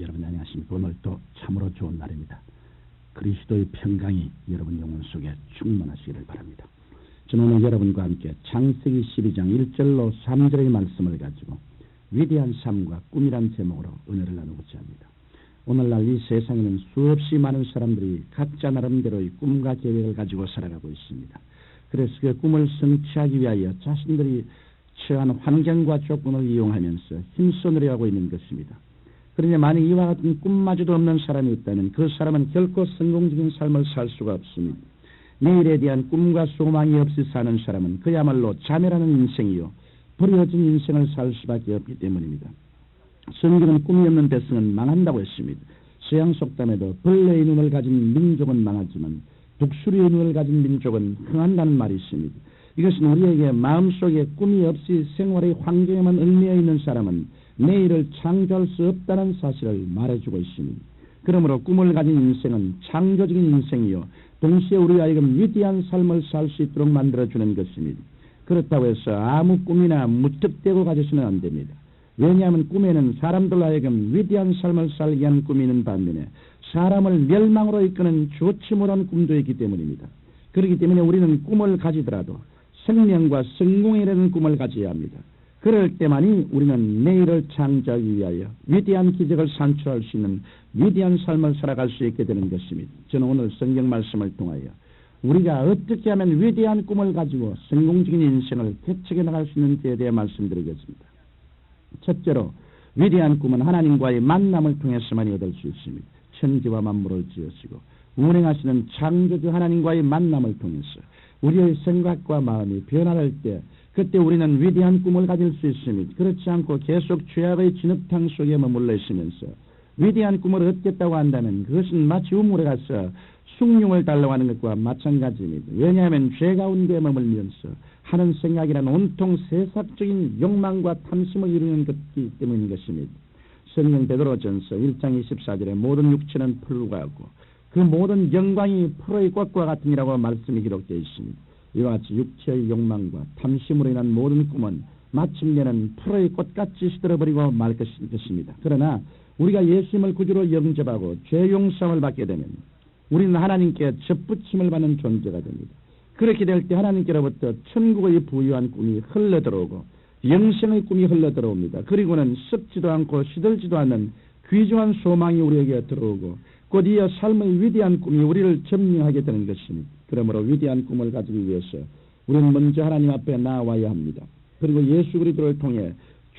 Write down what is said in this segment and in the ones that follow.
여러분 안녕하십니까. 오늘 또 참으로 좋은 날입니다. 그리스도의 평강이 여러분 영혼 속에 충만하시기를 바랍니다. 저는 오늘 여러분과 함께 창세기 12장 1절로 3절의 말씀을 가지고 위대한 삶과 꿈이란 제목으로 은혜를 나누고자 합니다. 오늘날 이 세상에는 수없이 많은 사람들이 각자 나름대로의 꿈과 계획을 가지고 살아가고 있습니다. 그래서 그 꿈을 성취하기 위하여 자신들이 처한 환경과 조건을 이용하면서 힘써 노력하고 있는 것입니다. 그러나 만약 이와 같은 꿈마저도 없는 사람이 있다면 그 사람은 결코 성공적인 삶을 살 수가 없습니다. 내일에 대한 꿈과 소망이 없이 사는 사람은 그야말로 자멸하는 인생이요 버려진 인생을 살 수밖에 없기 때문입니다. 성경은 꿈이 없는 백성은 망한다고 했습니다. 서양 속담에도 벌레의 눈을 가진 민족은 망하지만 독수리의 눈을 가진 민족은 흥한다는 말이 있습니다. 이것은 우리에게 마음속에 꿈이 없이 생활의 환경에만 얽매여 있는 사람은 내일을 창조할 수 없다는 사실을 말해주고 있습니다. 그러므로 꿈을 가진 인생은 창조적인 인생이요. 동시에 우리 하여금 위대한 삶을 살 수 있도록 만들어주는 것입니다. 그렇다고 해서 아무 꿈이나 무턱대고 가져서는 안 됩니다. 왜냐하면 꿈에는 사람들 하여금 위대한 삶을 살게 하는 꿈이 있는 반면에 사람을 멸망으로 이끄는 좋지 못한 꿈도 있기 때문입니다. 그렇기 때문에 우리는 꿈을 가지더라도 생명과 성공이라는 꿈을 가져야 합니다. 그럴 때만이 우리는 내일을 창조하기 위하여 위대한 기적을 산출할 수 있는 위대한 삶을 살아갈 수 있게 되는 것입니다. 저는 오늘 성경 말씀을 통하여 우리가 어떻게 하면 위대한 꿈을 가지고 성공적인 인생을 개척해 나갈 수 있는지에 대해 말씀드리겠습니다. 첫째로 위대한 꿈은 하나님과의 만남을 통해서만 얻을 수 있습니다. 천지와 만물을 지으시고 운행하시는 창조주 하나님과의 만남을 통해서 우리의 생각과 마음이 변화할 때 그때 우리는 위대한 꿈을 가질 수 있습니다. 그렇지 않고 계속 죄악의 진흙탕 속에 머물러 있으면서 위대한 꿈을 얻겠다고 한다면 그것은 마치 우물에 가서 숭늉을 달라고 하는 것과 마찬가지입니다. 왜냐하면 죄 가운데 머물면서 하는 생각이란 온통 세상적인 욕망과 탐심을 이루는 것이기 때문인 것입니다. 성경 베드로전서 1장 24절에 모든 육체는 풀과 하고 그 모든 영광이 풀의 꽃과 같으니라고 말씀이 기록되어 있습니다. 이와 같이 육체의 욕망과 탐심으로 인한 모든 꿈은 마침내는 풀의 꽃같이 시들어버리고 말 것입니다. 그러나 우리가 예수님을 구주로 영접하고 죄 용서를 받게 되면 우리는 하나님께 접붙임을 받는 존재가 됩니다. 그렇게 될 때 하나님께로부터 천국의 부유한 꿈이 흘러 들어오고 영생의 꿈이 흘러 들어옵니다. 그리고는 썩지도 않고 시들지도 않는 귀중한 소망이 우리에게 들어오고 곧 이어 삶의 위대한 꿈이 우리를 점령하게 되는 것입니다. 그러므로 위대한 꿈을 가지기 위해서 우리는 먼저 하나님 앞에 나와야 합니다. 그리고 예수 그리스도를 통해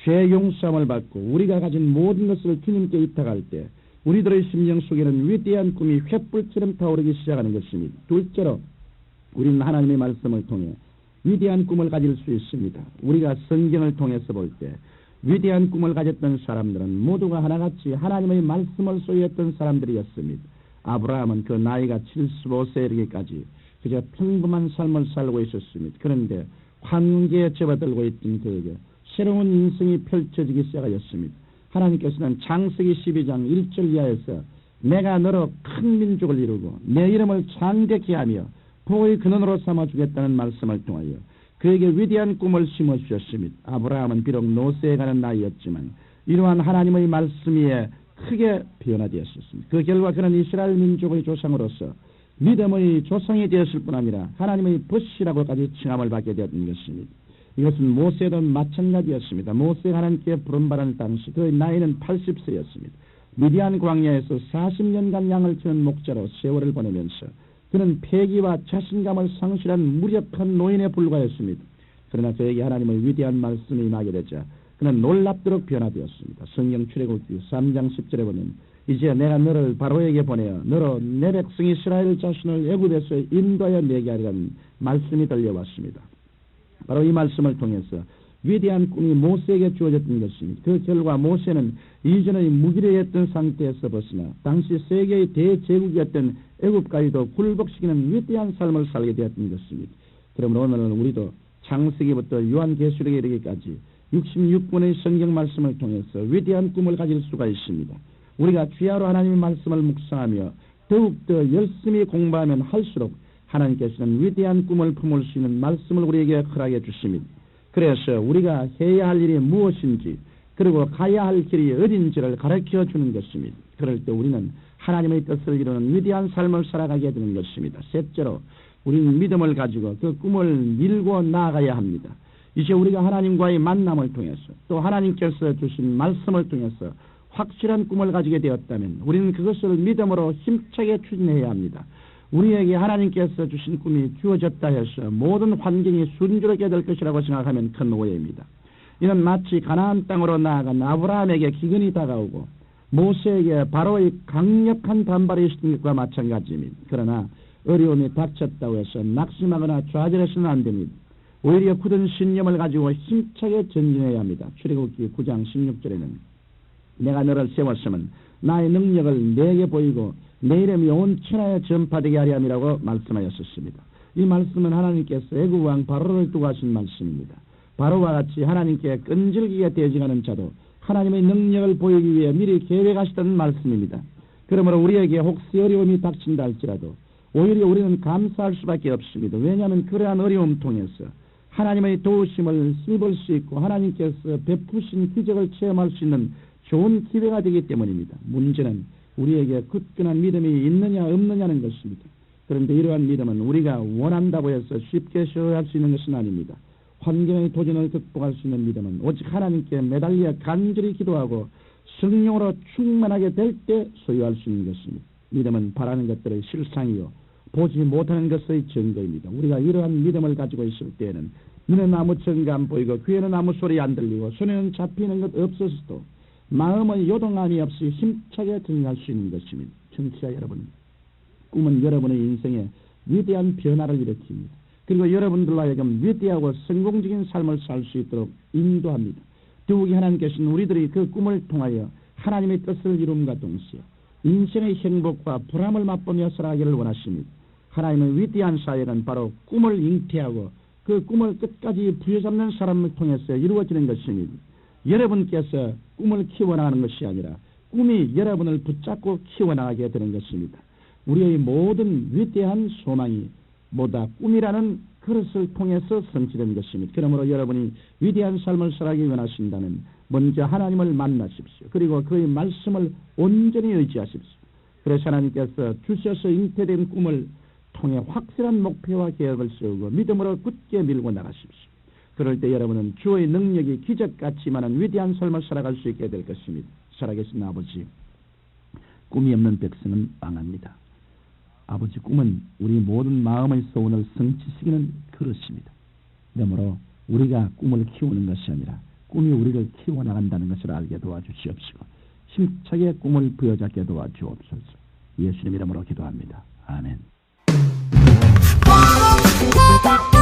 죄 용서함을 받고 우리가 가진 모든 것을 주님께 입탁할 때 우리들의 심령 속에는 위대한 꿈이 횃불처럼 타오르기 시작하는 것입니다. 둘째로 우리는 하나님의 말씀을 통해 위대한 꿈을 가질 수 있습니다. 우리가 성경을 통해서 볼 때 위대한 꿈을 가졌던 사람들은 모두가 하나같이 하나님의 말씀을 소유했던 사람들이었습니다. 아브라함은 그 나이가 75세에 이르기까지 그저 평범한 삶을 살고 있었습니다. 그런데 환기에 접어들고 있던 그에게 새로운 인생이 펼쳐지기 시작하였습니다. 하나님께서는 창세기 12장 1절 이하에서 내가 너로 큰 민족을 이루고 내 이름을 창대케 하며 복의 근원으로 삼아주겠다는 말씀을 통하여 그에게 위대한 꿈을 심어주셨습니다. 아브라함은 비록 노세에 가는 나이였지만 이러한 하나님의 말씀 위에 크게 변화되었습니다. 그 결과 그는 이스라엘 민족의 조상으로서 믿음의 조상이 되었을 뿐 아니라 하나님의 벗이라고까지 칭함을 받게 되었던 것입니다. 이것은 모세도 마찬가지였습니다. 모세가 하나님께 부름받은 당시 그의 나이는 80세였습니다. 미디안 광야에서 40년간 양을 치는 목자로 세월을 보내면서 그는 폐기와 자신감을 상실한 무력한 노인에 불과했습니다. 그러나 그에게 하나님의 위대한 말씀이 임하게 되자 그는 놀랍도록 변화되었습니다. 성경 출애굽기 3장 10절에 보면 이제 내가 너를 바로에게 보내어 너로 내 백성 이스라엘 자신을 애굽에서 인도하여 내게 하리라는 말씀이 들려왔습니다. 바로 이 말씀을 통해서 위대한 꿈이 모세에게 주어졌던 것입니다. 그 결과 모세는 이전의 무기력했던 상태에서 벗어나 당시 세계의 대제국이었던 애굽까지도 굴복시키는 위대한 삶을 살게 되었던 것입니다. 그러므로 오늘은 우리도 창세기부터 요한계시록에 이르기까지 66권의 성경 말씀을 통해서 위대한 꿈을 가질 수가 있습니다. 우리가 귀하로 하나님의 말씀을 묵상하며 더욱더 열심히 공부하면 할수록 하나님께서는 위대한 꿈을 품을 수 있는 말씀을 우리에게 허락해 주십니다. 그래서 우리가 해야 할 일이 무엇인지 그리고 가야 할 길이 어딘지를 가르쳐 주는 것입니다. 그럴 때 우리는 하나님의 뜻을 이루는 위대한 삶을 살아가게 되는 것입니다. 셋째로 우리는 믿음을 가지고 그 꿈을 밀고 나아가야 합니다. 이제 우리가 하나님과의 만남을 통해서 또 하나님께서 주신 말씀을 통해서 확실한 꿈을 가지게 되었다면 우리는 그것을 믿음으로 힘차게 추진해야 합니다. 우리에게 하나님께서 주신 꿈이 주어졌다 해서 모든 환경이 순조롭게 될 것이라고 생각하면 큰 오해입니다. 이는 마치 가나안 땅으로 나아간 아브라함에게 기근이 다가오고 모세에게 바로의 강력한 반발이 있었던 것과 마찬가지입니다. 그러나 어려움이 닥쳤다고 해서 낙심하거나 좌절해서는 안 됩니다. 오히려 굳은 신념을 가지고 힘차게 전진해야 합니다. 출애굽기 9장 16절에는 내가 너를 세웠으면 나의 능력을 내게 보이고 내 이름이 온 천하에 전파되게 하려 함이라고 말씀하였었습니다. 이 말씀은 하나님께서 애굽 왕 바로를 두고 하신 말씀입니다. 바로와 같이 하나님께 끈질기게 대적하는 자도 하나님의 능력을 보이기 위해 미리 계획하시던 말씀입니다. 그러므로 우리에게 혹시 어려움이 닥친다 할지라도 오히려 우리는 감사할 수밖에 없습니다. 왜냐하면 그러한 어려움 통해서 하나님의 도우심을 힘볼 수 있고 하나님께서 베푸신 기적을 체험할 수 있는 좋은 기회가 되기 때문입니다. 문제는 우리에게 굳건한 믿음이 있느냐 없느냐는 것입니다. 그런데 이러한 믿음은 우리가 원한다고 해서 쉽게 소유할 수 있는 것은 아닙니다. 환경의 도전을 극복할 수 있는 믿음은 오직 하나님께 매달려 간절히 기도하고 성령으로 충만하게 될 때 소유할 수 있는 것입니다. 믿음은 바라는 것들의 실상이요 보지 못하는 것의 증거입니다. 우리가 이러한 믿음을 가지고 있을 때에는 눈에는 아무 증거 안 보이고 귀에는 아무 소리 안 들리고 손에는 잡히는 것 없어서도 마음의 요동함이 없이 힘차게 전진할 수 있는 것입니다. 청취자 여러분, 꿈은 여러분의 인생에 위대한 변화를 일으킵니다. 그리고 여러분들로 하여금 위대하고 성공적인 삶을 살 수 있도록 인도합니다. 더욱이 하나님께서는 우리들이 그 꿈을 통하여 하나님의 뜻을 이룸과 동시에 인생의 행복과 불안을 맛보며 살아가기를 원하십니다. 하나님의 위대한 사역은 바로 꿈을 잉태하고 그 꿈을 끝까지 부여잡는 사람을 통해서 이루어지는 것입니다. 여러분께서 꿈을 키워나가는 것이 아니라 꿈이 여러분을 붙잡고 키워나가게 되는 것입니다. 우리의 모든 위대한 소망이 뭐다 꿈이라는 그릇을 통해서 성취된 것입니다. 그러므로 여러분이 위대한 삶을 살아가기 원하신다면 먼저 하나님을 만나십시오. 그리고 그의 말씀을 온전히 의지하십시오. 그래서 하나님께서 주셔서 잉태된 꿈을 통해 확실한 목표와 계획을 세우고 믿음으로 굳게 밀고 나가십시오. 그럴 때 여러분은 주의 능력이 기적같이 많은 위대한 삶을 살아갈 수 있게 될 것입니다. 살아계신 아버지, 꿈이 없는 백성은 망합니다. 아버지 꿈은 우리 모든 마음의 소원을 성취시키는 그릇입니다. 그러므로 우리가 꿈을 키우는 것이 아니라 꿈이 우리를 키워나간다는 것을 알게 도와주시옵시고 힘차게 꿈을 부여잡게 도와주옵소서. 예수님 이름으로 기도합니다. 아멘. Bye.